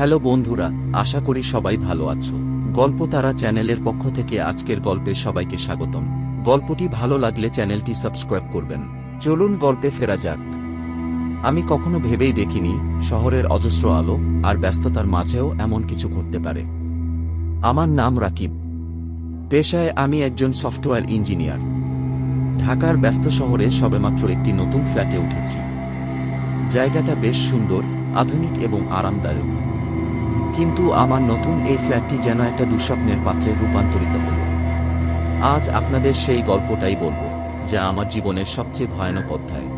Hello বন্ধুরা, আশা করি সবাই ভালো আছো। গল্প তারা চ্যানেলের পক্ষ থেকে আজকের গল্পে সবাইকে স্বাগতম। গল্পটি ভালো লাগলে চ্যানেলটি সাবস্ক্রাইব করবেন। চলুন গল্পে ফেরা যাক। আমি কখনো ভেবেই দেখিনি, শহরের অজস্র আলো আর ব্যস্ততার মাঝেও এমন কিছু ঘটতে পারে। আমার নাম রাকিব। পেশায় আমি একজন সফটওয়্যার ইঞ্জিনিয়ার। ঢাকার ব্যস্ত শহরে সবেমাত্র একটি নতুন ফ্ল্যাটে উঠেছি। জায়গাটা বেশ সুন্দর, আধুনিক এবং আরামদায়ক। কিন্তু আমার নতুন এই ফ্ল্যাটটি যেন একটা দুঃস্বপ্নের পাত্রে রূপান্তরিত হল। আজ আপনাদের সেই গল্পটাই বলব, যা আমার জীবনের সবচেয়ে ভয়ানক অধ্যায়।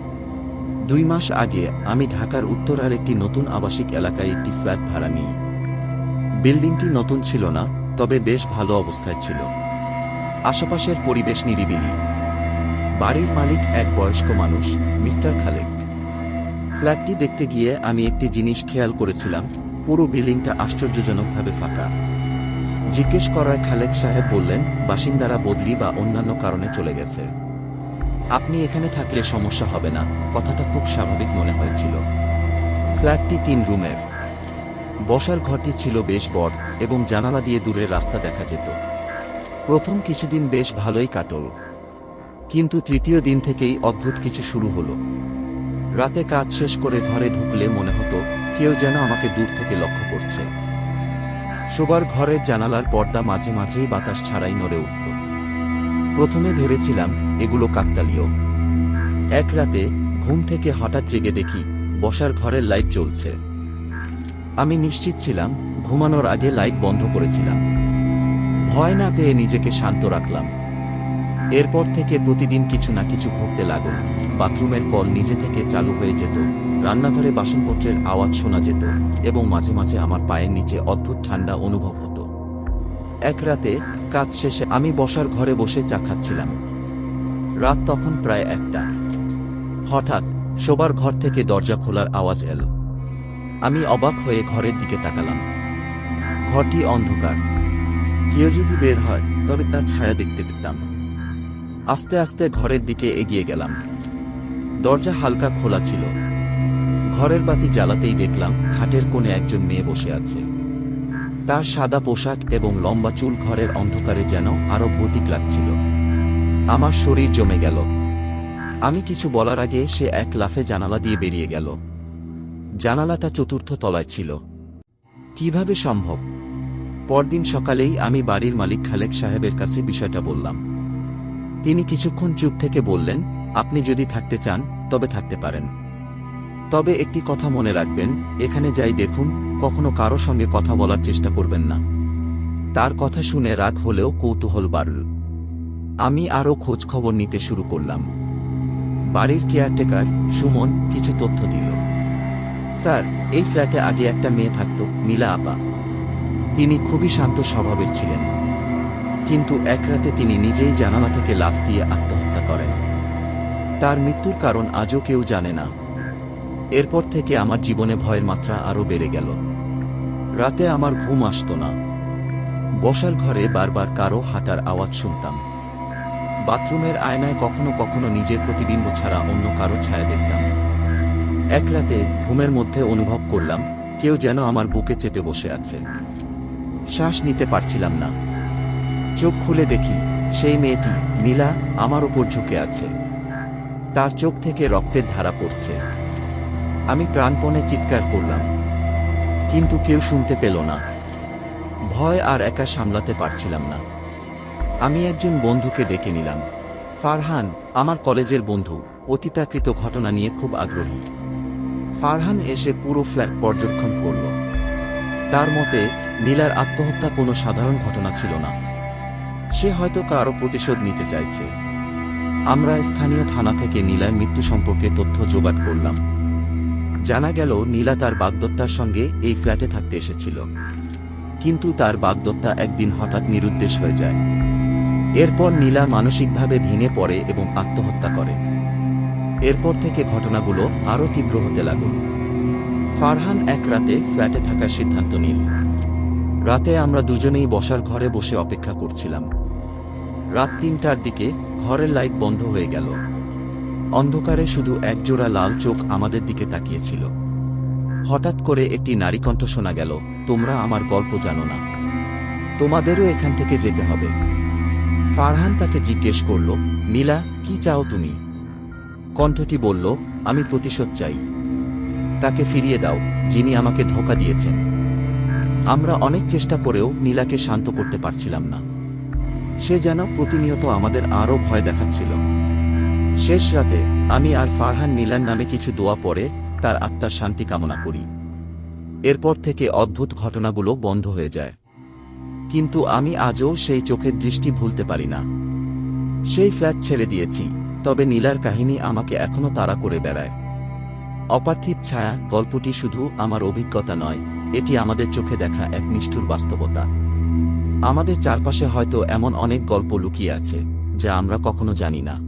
দুই মাস আগে আমি ঢাকার উত্তরার একটি নতুন আবাসিক এলাকায় একটি ফ্ল্যাট ভাড়া নিই। বিল্ডিংটি নতুন ছিল না, তবে বেশ ভালো অবস্থায় ছিল। আশেপাশের পরিবেশ নিরিবিলি। বাড়ির মালিক এক বয়স্ক মানুষ, মিস্টার খালেক ফ্ল্যাটটি দেখতে গিয়ে আমি একটি জিনিস খেয়াল করেছিলাম পুরো বিল্ডিংটা আশ্চর্যজনকভাবে ফাঁকা। জিজ্ঞেস করায় খালেক সাহেব বললেন, বাসিন্দারা বদলি বা অন্যান্য কারণে চলে গেছে। আপনি এখানে থাকলে সমস্যা হবে না, কথাটা খুব স্বাভাবিক মনে হয়েছিল। ফ্ল্যাটটি তিন রুমের। বসার ঘরটি ছিল বেশ বড় এবং জানালা দিয়ে দূরের রাস্তা দেখা যেত। প্রথম কিছুদিন বেশ ভালোই কাটল। কিন্তু তৃতীয় দিন থেকেই অদ্ভুত কিছু শুরু হলো। রাতে কাজ শেষ করে ঘরে ঢুকলে মনে হতো কেউ যেন আমাকে দূর থেকে লক্ষ্য করছে। শোবার ঘরের জানালার পর্দা মাঝে মাঝেই বাতাস ছাড়াই নড়ে উঠত। প্রথমে ভেবেছিলাম, এগুলো কাকতালীয়। এক রাতে ঘুম থেকে হঠাৎ জেগে দেখি, বসার ঘরের লাইট জ্বলছে। আমি নিশ্চিত ছিলাম, ঘুমানোর আগে লাইট বন্ধ করেছিলাম। ভয় না পেয়ে নিজেকে শান্ত রাখলাম। এরপর থেকে প্রতিদিন কিছু না কিছু ঘটতে লাগল। বাথরুমের কল নিজে থেকে চালু হয়ে যেত। রান্নাঘরে বাসনপত্রের আওয়াজ শোনা যেত এবং মাঝে মাঝে আমার পায়ের নিচে অদ্ভুত ঠান্ডা অনুভব হতো। এক রাতে কাজ শেষে আমি বসার ঘরে বসে চা খাচ্ছিলাম। রাত তখন প্রায় একটা। হঠাৎ শোবার ঘর থেকে দরজা খোলার আওয়াজ এলো। আমি অবাক হয়ে ঘরের দিকে তাকালাম। ঘরটি অন্ধকার। কেউ যদি বের হয়, তবে তার ছায়া দেখতে পেতাম। আস্তে আস্তে ঘরের দিকে এগিয়ে গেলাম। দরজা হালকা খোলা ছিল। ঘরের বাতি জ্বালাতেই দেখলাম খাটের কোণে একজন মেয়ে বসে আছে। তার সাদা পোশাক এবং লম্বা চুল ঘরের অন্ধকারে যেন আরও ভৌতিক লাগছিল। আমার শরীর জমে গেল। আমি কিছু বলার আগে সে এক লাফে জানালা দিয়ে বেরিয়ে গেল। জানালাটা চতুর্থ তলায় ছিল। কীভাবে সম্ভব? পরদিন সকালেই আমি বাড়ির মালিক খালেক সাহেবের কাছে বিষয়টা বললাম। তিনি কিছুক্ষণ চুপ থেকে বললেন, আপনি যদি থাকতে চান, তবে থাকতে পারেন। তবে একটি কথা মনে রাখবেন, এখানে যাই দেখুন, কখনো কারও সঙ্গে কথা বলার চেষ্টা করবেন না। তার কথা শুনে রাগ হলেও কৌতূহল বাড়ল। আমি আরও খোঁজ খবর নিতে শুরু করলাম। বাড়ির কেয়ারটেকার সুমন কিছু তথ্য দিল। স্যার, এই ফ্ল্যাটে আগে একটা মেয়ে থাকত, নীলা আপা। তিনি খুবই শান্ত স্বভাবের ছিলেন। কিন্তু এক রাতে তিনি নিজেই জানালা থেকে লাফ দিয়ে আত্মহত্যা করেন। তার মৃত্যুর কারণ আজও কেউ জানে না। এরপর থেকে আমার জীবনে ভয়ের মাত্রা আরও বেড়ে গেল। রাতে আমার ঘুম আসত না। বসার ঘরে বারবার কারও হাঁটার আওয়াজ শুনতাম। বাথরুমের আয়নায় কখনো কখনো নিজের প্রতিবিম্ব ছাড়া অন্য কারও ছায়া দেখতাম। এক রাতে ঘুমের মধ্যে অনুভব করলাম, কেউ যেন আমার বুকে চেপে বসে আছে। শ্বাস নিতে পারছিলাম না। চোখ খুলে দেখি, সেই মেয়েটি, নীলা, আমার ওপর ঝুঁকে আছে। তার চোখ থেকে রক্তের ধারা পড়ছে। আমি প্রাণপণে চিৎকার করলাম। কিন্তু কেউ শুনতে পেল না। ভয় আর একা সামলাতে পারছিলাম না। আমি একজন বন্ধুকে ডেকে নিলাম। ফারহান, আমার কলেজের বন্ধু, অতিপ্রাকৃত ঘটনা নিয়ে খুব আগ্রহী। ফারহান এসে পুরো ফ্ল্যাট পর্যবেক্ষণ করল। তার মতে, নীলার আত্মহত্যা কোনো সাধারণ ঘটনা ছিল না। সে হয়তো কারও প্রতিশোধ নিতে চাইছে। আমরা স্থানীয় থানা থেকে নীলার মৃত্যু সম্পর্কে তথ্য জোগাড় করলাম। জানা গেল নীলা তার বাগদত্তার সঙ্গে এই ফ্ল্যাটে থাকতে এসেছিল। কিন্তু তার বাগদত্তা একদিন হঠাৎ নিরুদ্দেশ হয়ে যায়। এরপর নীলা মানসিকভাবে ভেঙে পড়ে এবং আত্মহত্যা করে। এরপর থেকে ঘটনাগুলো আরও তীব্র হতে লাগল। ফারহান এক রাতে ফ্ল্যাটে থাকার সিদ্ধান্ত নিল। রাতে আমরা দুজনেই বসার ঘরে বসে অপেক্ষা করছিলাম। রাত তিনটার দিকে ঘরের লাইট বন্ধ হয়ে গেল। অন্ধকারে শুধু একজোড়া লাল চোখ আমাদের দিকে তাকিয়েছিল। হঠাৎ করে একটি নারী কণ্ঠ শোনা গেল, তোমরা আমার গল্প জানো না। তোমাদেরও এখান থেকে যেতে হবে। ফারহান তাকে জিজ্ঞেস করল নীলা কি চাও তুমি? কণ্ঠটি বলল, আমি প্রতিশোধ চাই। তাকে ফিরিয়ে দাও, যিনি আমাকে ধোকা দিয়েছেন। আমরা অনেক চেষ্টা করেও নীলাকে শান্ত করতে পারছিলাম না। সে যেন প্রতিনিয়ত আমাদের আরও ভয় দেখাচ্ছিল। শেষ রাতে, আমি আর ফারহান নীলার নামে কিছু দোয়া পরে তার আত্মার শান্তি কামনা করি। এরপর থেকে অদ্ভুত ঘটনাগুলো বন্ধ হয়ে যায়। কিন্তু আমি আজও সেই চোখের দৃষ্টি ভুলতে পারি না। সেই ফ্ল্যাট ছেড়ে দিয়েছি, তবে নীলার কাহিনী আমাকে এখনও তাড়া করে বেড়ায়। অপার্থিব ছায়া, গল্পটি শুধু আমার অভিজ্ঞতা নয়, এটি আমাদের চোখে দেখা এক নিষ্ঠুর বাস্তবতা। আমাদের চারপাশে হয়তো এমন অনেক গল্প লুকিয়ে আছে, যা আমরা কখনো জানি না।